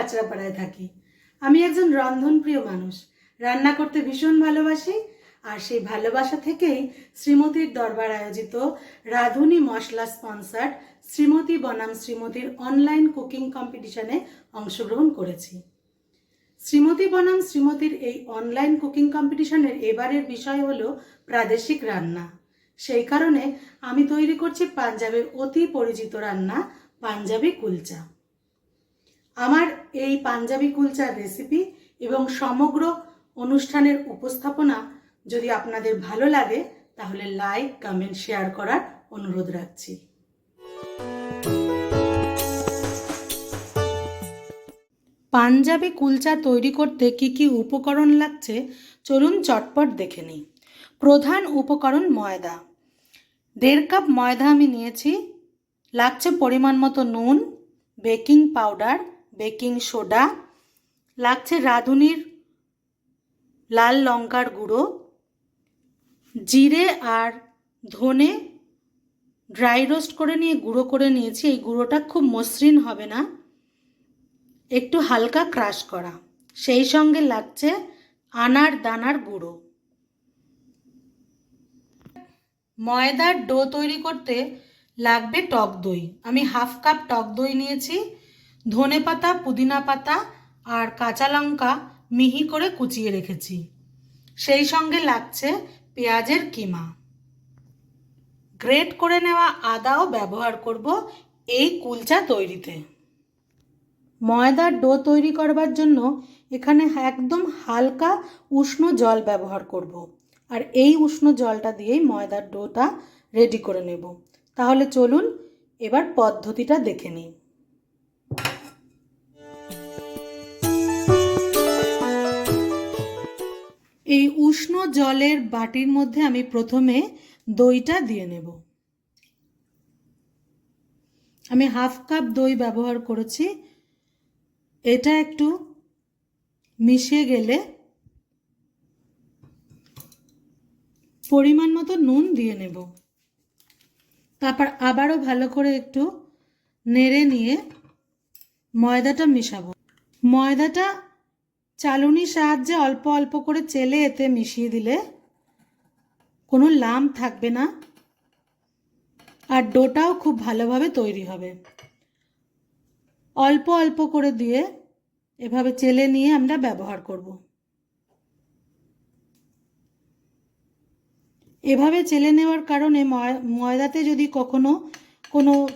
কাঁচরাপাড়ায় থাকি। আমি একজন রন্ধনপ্রিয় মানুষ। রান্না করতে ভীষণ ভালোবাসি, আর সেই ভালোবাসা থেকেই শ্রীমতীর দরবার আয়োজিত রাধুনী মশলা স্পন্সার্ড শ্রীমতী বনাম শ্রীমতীর অনলাইন কুকিং কম্পিটিশনে অংশগ্রহণ করেছি। শ্রীমতী বনাম শ্রীমতীর এই অনলাইন কুকিং কম্পিটিশনের এবারের বিষয় হলো প্রাদেশিক রান্না। সেই কারণে আমি তৈরি করছি পাঞ্জাবের অতি পরিচিত রান্না, পাঞ্জাবি কুলচা। আমার এই পাঞ্জাবি কুলচার রেসিপি এবং সমগ্র অনুষ্ঠানের উপস্থাপনা যদি আপনাদের ভালো লাগে, তাহলে লাইক কমেন্ট শেয়ার করার অনুরোধ রাখছি। পাঞ্জাবি কুলচা তৈরি করতে কি কি উপকরণ লাগছে, চলুন চটপট দেখে নিই। প্রধান উপকরণ ময়দা। দেড় কাপ ময়দা আমি নিয়েছি। লাগছে পরিমাণ মতো নুন, বেকিং পাউডার বেকিং সোডা, লাগছে রাঁধুনির লাল লঙ্কার গুঁড়ো, জিরে আর ধনে ড্রাই রোস্ট করে নিয়ে, গুঁড়ো করে নিয়েছি। এই গুঁড়োটা খুব মসৃণ হবে না। একটু হালকা ক্রাশ করা। সেই সঙ্গে লাগছে আনার দানার গুঁড়ো। ময়দার ডো তৈরি করতে লাগবে টক দই। আমি হাফ কাপ টক দই নিয়েছি। ধনে পাতা, পুদিনা পাতা আর কাঁচা লঙ্কা মিহি করে কুচিয়ে রেখেছি। সেই সঙ্গে লাগছে পেঁয়াজের কিমা। গ্রেট করে নেওয়া আদাও ব্যবহার করব এই কুলচা তৈরিতে। ময়দার ডো তৈরি করবার জন্য এখানে একদম হালকা উষ্ণ জল ব্যবহার করব। আর এই উষ্ণ জলটা দিয়েই ময়দার ডোটা রেডি করে নেব। তাহলে চলুন এবার পদ্ধতিটা দেখে নিই। এই উষ্ণ জলের বাটির মধ্যে আমি প্রথমে দইটা দিয়ে নেব। আমি হাফ কাপ দই ব্যবহার করেছি। এটা একটু মিশে গেলে পরিমাণ মতো নুন দিয়ে নেব। তারপর আবারও ভালো করে একটু নেড়ে নিয়ে ময়দাটা মিশাবো। ময়দাটা চালুনির সাহায্যে অল্প অল্প করে চেলে এতে মিশিয়ে দিলে কোনো লাম থাকবে না আর ডোটাও খুব ভালোভাবে তৈরি হবে। অল্প অল্প করে দিয়ে এভাবে চেলে নিয়ে আমরা ব্যবহার করব। এভাবে চেলে নেওয়ার কারণে ময়দাতে যদি কখনো কোনো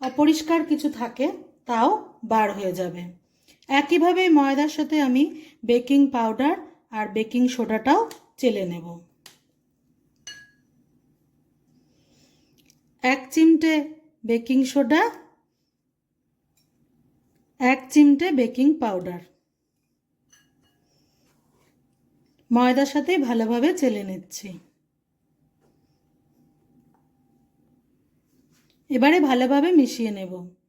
অপরিষ্কার কিছু থাকে, তাও বার হয়ে যাবে। একইভাবে ময়দার সাথে আমি বেকিং পাউডার আর বেকিং সোডাটাও চেলে নেব। এক চিমটে বেকিং সোডা, এক চিমটে বেকিং পাউডার। ময়দার সাথে ভালোভাবে চেলে নিচ্ছি। এবারে ভালোভাবে মিশিয়ে নেব।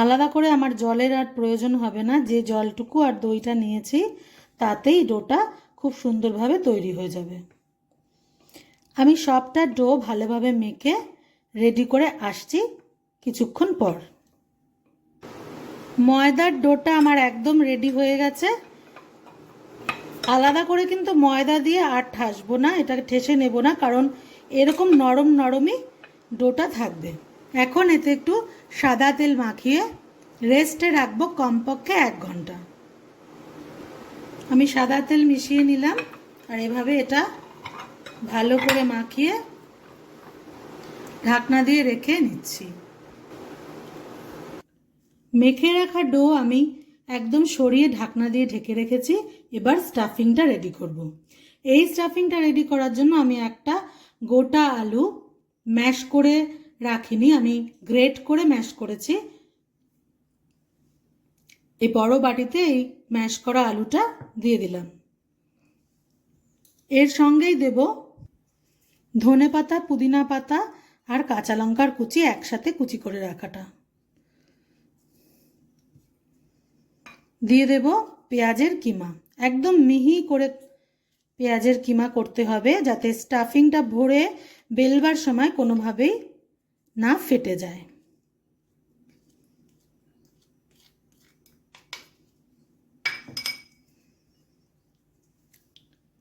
আলাদা করে আমার জলের আর প্রয়োজন হবে না। যে জলটুকু আর দইটা নিয়েছি, তাতেই ডোটা খুব সুন্দরভাবে তৈরি হয়ে যাবে। আমি সবটা ডো ভালোভাবে মেখে রেডি করে আসছি কিছুক্ষণ পর। ময়দার ডোটা আমার একদম রেডি হয়ে গেছে। আলাদা করে কিন্তু ময়দা দিয়ে আর ঠাসবো না, এটাকে ঠেসে নেব না, কারণ এরকম নরম নরমই ডোটা থাকবে। এখন এতে একটু সাদা তেল মাখিয়ে রেস্টে রাখব কমপক্ষে এক ঘণ্টা। আমি সাদা তেল মিশিয়ে নিলাম আর এভাবে এটা ভালো করে মাখিয়ে ঢাকনা দিয়ে রেখে নিচ্ছি। মেখে রাখা ডো আমি একদম সরিয়ে ঢাকনা দিয়ে ঢেকে রেখেছি। এবার স্টাফিংটা রেডি করব। এই স্টাফিংটা রেডি করার জন্য আমি একটা গোটা আলু ম্যাশ করে রাখিনি, আমি গ্রেট করে ম্যাশ করেছি। এই বড় বাটিতে এই ম্যাশ করা আলুটা দিয়ে দিলাম। এর সঙ্গেই দেব ধনে পাতা, পুদিনা পাতা আর কাঁচা লঙ্কার কুচি একসাথে কুচি করে রাখাটা। দিয়ে দেব পেঁয়াজের কিমা। একদম মিহি করে পেঁয়াজের কিমা করতে হবে যাতে স্টাফিংটা ভরে বেলবার সময় কোনোভাবেই না ফেটে যায়।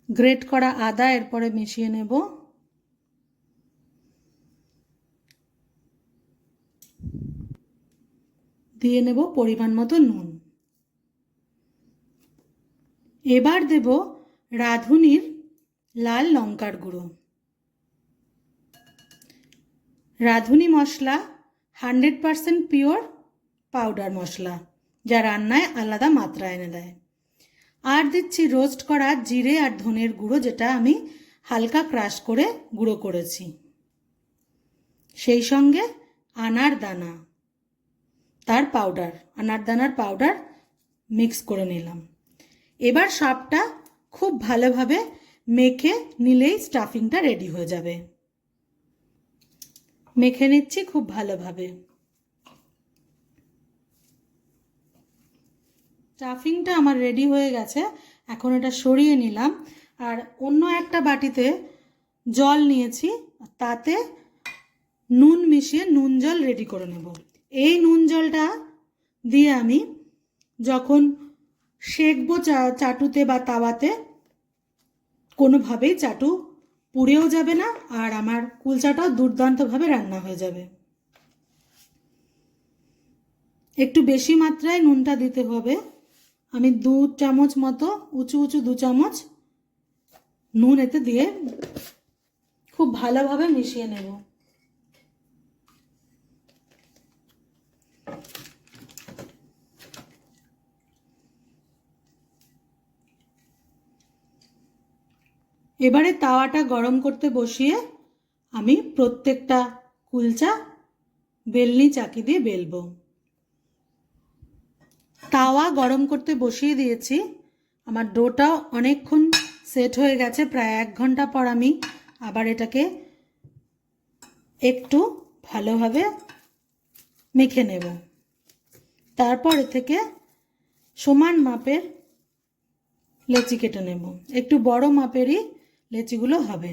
গ্রেট করা আদা, এরপরে মিশিয়ে নেব। দিয়ে নেব পরিমাণ মতো নুন। এবার দেব রাঁধুনির লাল লঙ্কার গুঁড়ো। রাঁধুনি মশলা, হান্ড্রেড পারসেন্ট পিওর পাউডার মশলা, যা রান্নায় আলাদা মাত্রা এনে দেয়। আর দিচ্ছি রোস্ট করা জিরে আর ধনের গুঁড়ো, যেটা আমি হালকা ক্রাশ করে গুঁড়ো করেছি। সেই সঙ্গে আনার দানা তার পাউডার আনার দানার পাউডার মিক্স করে নিলাম। এবার সবটা খুব ভালোভাবে মেখে নিলেই স্টাফিংটা রেডি হয়ে যাবে। মেখে নিচ্ছি খুব ভালোভাবে। স্টাফিংটা আমার রেডি হয়ে গেছে, এখন এটা সরিয়ে নিলাম। আর অন্য একটা বাটিতে জল নিয়েছি, তাতে নুন মিশিয়ে নুন জল রেডি করে নেব। এই নুন জলটা দিয়ে আমি যখন সেকবো চাটুতে বা তাওয়াতে কোনোভাবেই চাটু পুড়েও যাবে না আর আমার কুলচাটাও দুর্দান্তভাবে রান্না হয়ে যাবে। একটু বেশি মাত্রায় নুনটা দিতে হবে। আমি দু চামচ মতো, উঁচু উঁচু দু চামচ নুন এতে দিয়ে খুব ভালোভাবে মিশিয়ে নেব। এবারে তাওয়াটা গরম করতে বসিয়ে আমি প্রত্যেকটা কুলচা বেলনি চাকি দিয়ে বেলবো। তাওয়া গরম করতে বসিয়ে দিয়েছি। আমার ডোটাও অনেকক্ষণ সেট হয়ে গেছে, প্রায় এক ঘণ্টা পর আমি আবার এটাকে একটু ভালোভাবে মেখে নেব। তারপর থেকে সমান মাপের লেচি কেটে নেব। একটু বড় মাপেরই লেচিগুলো হবে।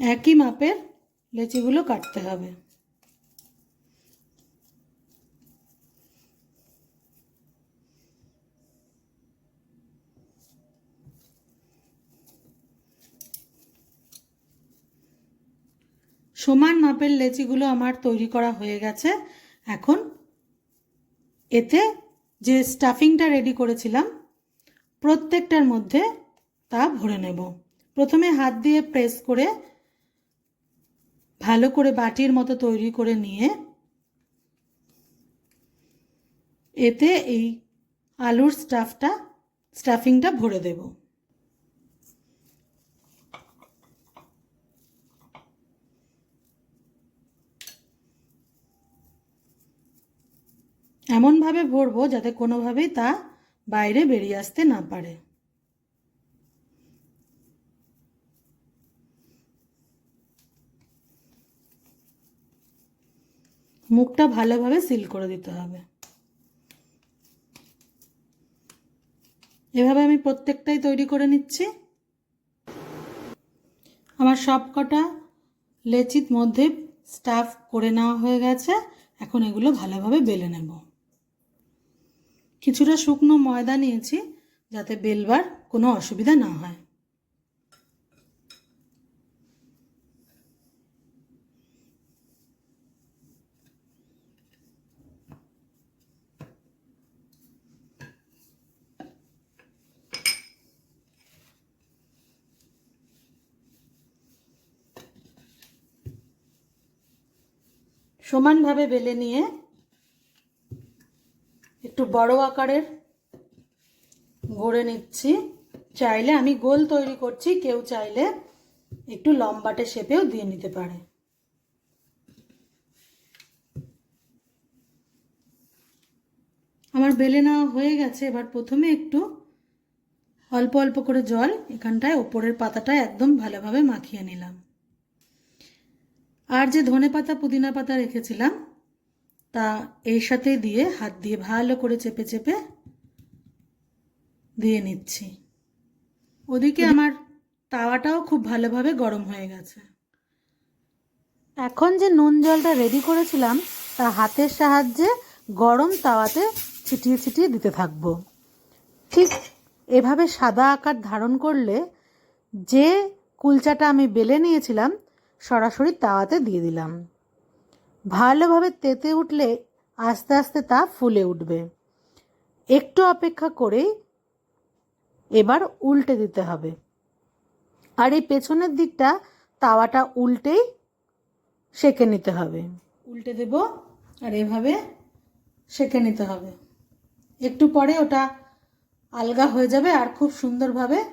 একই মাপের লেচিগুলো কাটতে হবে। সমান মাপের লেচিগুলো আমার তৈরি করা হয়ে গেছে। এখন এতে যে স্টাফিংটা রেডি করেছিলাম, প্রত্যেকটার মধ্যে তা ভরে নেব। প্রথমে হাত দিয়ে প্রেস করে ভালো করে বাটির মতো তৈরি করে নিয়ে এতে এই আলুর স্টাফটা, স্টাফিংটা ভরে দেব। এমনভাবে ভরবো যাতে কোনোভাবেই তা বাইরে বেরিয়ে আসতে না পারে। মুখটা ভালোভাবে সিল করে দিতে হবে। এভাবে আমি প্রত্যেকটাই তৈরি করে নিচ্ছি। আমার সব কটা মধ্যে স্টাফ করে নেওয়া হয়ে গেছে। এখন এগুলো ভালোভাবে বেলে নেব। কিছুটা শুকনো ময়দা নিয়েছি যাতে বেলবার কোনো অসুবিধা না হয়। সমানভাবে বেলে নিয়ে বড় আকারের গড়ে নিচ্ছি। চাইলে আমি গোল তৈরি করছি, কেউ চাইলে একটু লম্বাটে শেপেও দিয়ে নিতে পারে। আমার বেলে নেওয়া হয়ে গেছে, এবার প্রথমে একটু অল্প অল্প করে জল এখানটায়, ওপরের পাতাটায় একদম ভালোভাবে মাখিয়ে নিলাম। আর যে ধনে পাতা পুদিনা পাতা রেখেছিলাম তা এর সাথে দিয়ে হাত দিয়ে ভালো করে চেপে চেপে দিয়ে নিচ্ছি। ওদিকে আমার তাওয়াটাও খুব ভালোভাবে গরম হয়ে গেছে। এখন যে নুন জলটা রেডি করেছিলাম তা হাতের সাহায্যে গরম তাওয়াতে ছিটিয়ে ছিটিয়ে দিতে থাকব। ঠিক এভাবে সাদা আকার ধারণ করলে যে কুলচাটা আমি বেলে নিয়েছিলাম সরাসরি তাওয়াতে দিয়ে দিলাম। ভালোভাবে তেতে উঠলে আস্তে আস্তে তা ফুলে উঠবে। একটু অপেক্ষা করেই এবার উল্টে দিতে হবে। আর এই পেছনের দিকটা তাওয়াটা উল্টেই সেঁকে নিতে হবে। উল্টে দেব আর এভাবে সেঁকে নিতে হবে। একটু পরে ওটা আলগা হয়ে যাবে আর খুব সুন্দরভাবে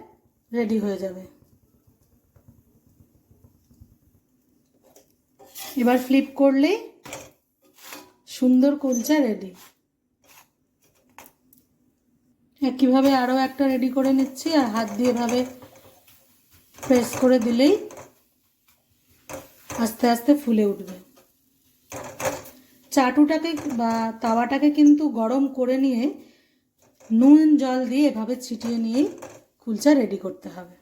রেডি হয়ে যাবে। এবার ফ্লিপ করলেই সুন্দর কুলচা রেডি একইভাবে আরও একটা রেডি করে নিচ্ছি আর হাত দিয়ে এভাবে প্রেস করে দিলেই আস্তে আস্তে ফুলে উঠবে। চাটুটাকে বা তাওয়াটাকে কিন্তু গরম করে নিয়ে নুন, জল দিয়ে এভাবে ছিটিয়ে নিয়েই কুলচা রেডি করতে হবে।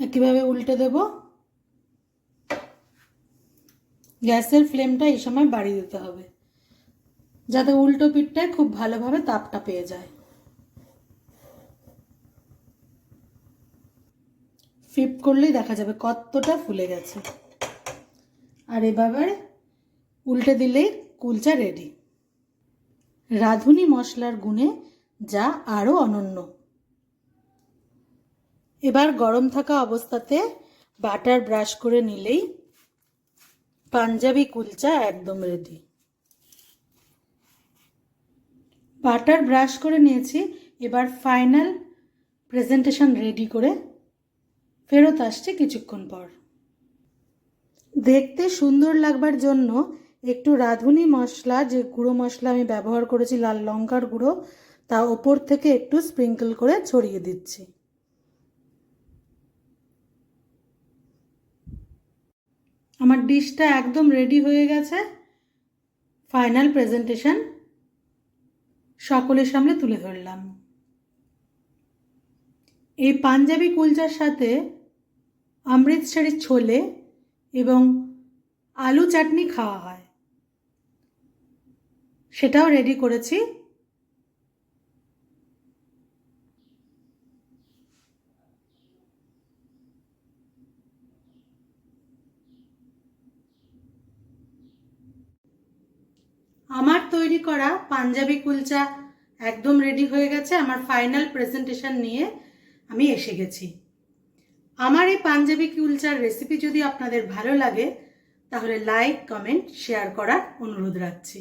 একইভাবে উল্টে দেব। গ্যাসের ফ্লেমটা এই সময় বাড়িয়ে দিতে হবে। যাতে উল্টো পিঠটায় খুব ভালোভাবে তাপটা পেয়ে যায়। ফ্লিপ করলেই দেখা যাবে কতটা ফুলে গেছে। আর এভাবে উল্টে দিলেই কুলচা রেডি রাঁধুনি মশলার গুণে যা আরও অনন্য। এবার গরম থাকা অবস্থাতে বাটার ব্রাশ করে নিলেই পাঞ্জাবি কুলচা একদম রেডি বাটার ব্রাশ করে নিয়েছি, এবার ফাইনাল প্রেজেন্টেশন রেডি করে ফেরত আসছে কিছুক্ষণ পর। দেখতে সুন্দর লাগবার জন্য একটু রাঁধুনি মশলা, যে গুঁড়ো মশলা আমি ব্যবহার করেছি লাল লঙ্কার গুঁড়ো, তা ওপর থেকে একটু স্প্রিঙ্কল করে ছড়িয়ে দিচ্ছি। আমার ডিশটা একদম রেডি হয়ে গেছে। ফাইনাল প্রেজেন্টেশন সকলের সামনে তুলে ধরলাম। এই পাঞ্জাবি কুলচার সাথে অমৃতসরের ছোলে এবং আলু চাটনি খাওয়া হয়। সেটাও রেডি করেছি আমার তৈরি করা পাঞ্জাবি কুলচা একদম রেডি হয়ে গেছে। আমার ফাইনাল প্রেজেন্টেশন নিয়ে আমি এসে গেছি। আমার এই পাঞ্জাবি কুলচার রেসিপি যদি আপনাদের ভালো লাগে, তাহলে লাইক কমেন্ট শেয়ার করার অনুরোধ রাখছি।